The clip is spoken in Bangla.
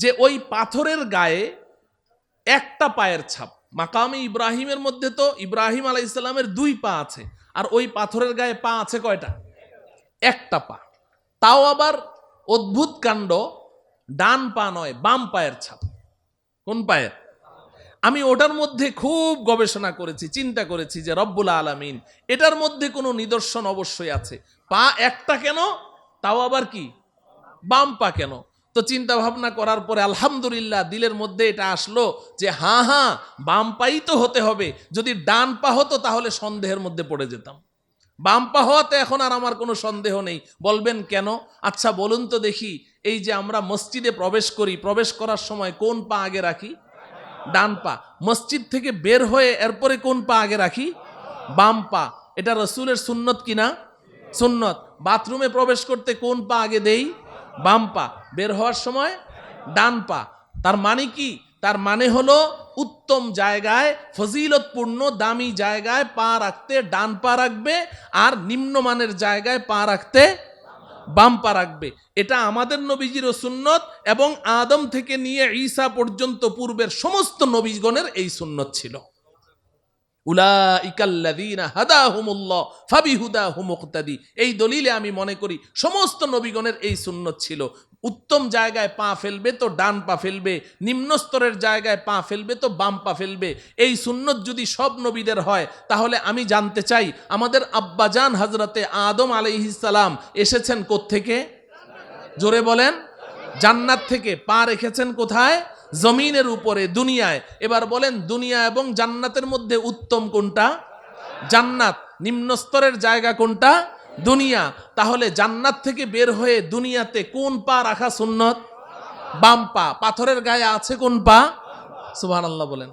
যে ওই পাথরের গায়ে একটা পায়ের ছাপ। মাকামে ইব্রাহিমের মধ্যে তো ইব্রাহিম আলাই ইসলামের দুই পা আছে, আর ওই পাথরের গায়ে পা আছে কয়টা? একটা পা। তাও আবার অদ্ভুত কাণ্ড, ডান পা নয়, বাম পায়ের ছাপ। কোন পায়ের? আমি ওটার মধ্যে খুব গবেষণা করেছি, চিন্তা করেছি যে রব্বুল আলামিন, এটার মধ্যে কোনো নিদর্শন অবশ্যই আছে। পা একটা কেন? তাও আবার কি? বাম পা কেন? তো চিন্তা ভাবনা করার পরে আলহামদুলিল্লাহ দিলের মধ্যে এটা আসলো যে হ্যাঁ হ্যাঁ বাম পাই তো হতে হবে। যদি ডান পা হতো তাহলে সন্দেহের মধ্যে পড়ে যেতাম। বাম পা হওয়াতে এখন আর আমার কোনো সন্দেহ নেই। বলবেন কেন? আচ্ছা বলুন তো দেখি, এই যে আমরা মসজিদে প্রবেশ করি, প্রবেশ করার সময় কোন পা আগে রাখি? ডান পা। মসজিদ থেকে বের হয়ে এরপরে কোন পা আগে রাখি? বাম পা। এটা রসুলের সুন্নত কিনা সুন্নত। বাথরুমে প্রবেশ করতে কোন পা আগে দেই? বাম পা। বের হওয়ার সময় ডান পা। তার মানে কি? তার মানে হলো উত্তম জায়গায়, ফজিলতপূর্ণ, দামি জায়গায় পা রাখতে ডান পা রাখবে আর নিম্নমানের জায়গায় পা রাখতে বাম পা রাখবে। এটা আমাদের নবীজিরও সুন্নত এবং আদম থেকে নিয়ে ঈসা পর্যন্ত পূর্বের সমস্ত নবীগণের এই সুন্নত ছিল। এই দলিলে আমি মনে করি সমস্ত নবীগণের এই সুন্নত ছিল। উত্তম জায়গায় পা ফেলবে তো ডান পা ফেলবে নিম্ন স্তরের জায়গায় পা ফেলবে তো বাম পা ফেলবে। এই সুন্নত যদি সব নবীদের হয়, তাহলে আমি জানতে চাই, আমাদের আব্বাজান হজরতে আদম আলাইহিসালাম এসেছেন কোত্থেকে? জোরে বলেন। জান্নাত থেকে পা রেখেছেন কোথায়? জমিনের উপরে, দুনিয়ায়। এবার বলেন, দুনিয়া এবং জান্নাতের মধ্যে উত্তম কোনটা? জান্নাত। নিম্ন স্তরের জায়গা কোনটা? দুনিয়া। তাহলে জান্নাত থেকে বের হয়ে দুনিয়াতে কোন পা রাখা সুন্নত? বাম পা। পাথরের গায়ে আছে কোন পা? সুবহানাল্লাহ বলেন।